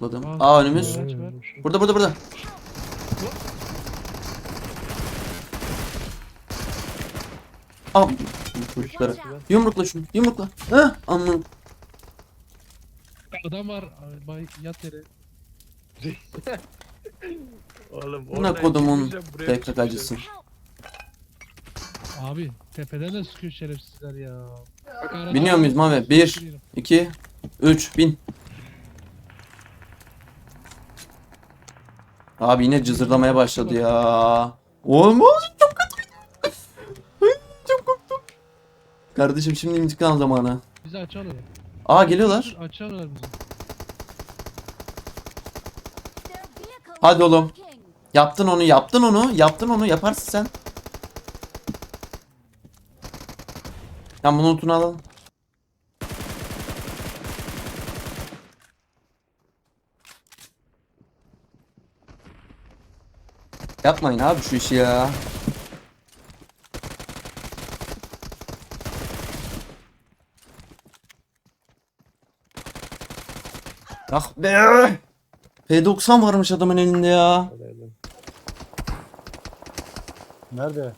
Atladım. Aa, Aa önümüz. Burada burada burada. Aa çocuklara. Yumrukla şunu. Yumrukla. Hah anladım. Adam var. Ay, Bay yat yere. Oğlum Buna oradan kodumun acısı. Abi tepeden de sıkıyor şerefsizler ya. Bak, arada- Biniyor muyuz Mami? Bir, iki, üç, bin. Abi yine cızırdamaya başladı ya. Oğlum çok kötü. Ay, çok korktum. Kardeşim şimdi intikam zamanı. Bizi açalım. Aa geliyorlar. Açarlar bizi. Hadi oğlum. Yaptın onu, yaptın onu, yaptın onu, yaparsın sen. Ya bunu notunu alalım. Yapmayın abi şu işi ya. Ah be! P90 varmış adamın elinde ya. Nerede?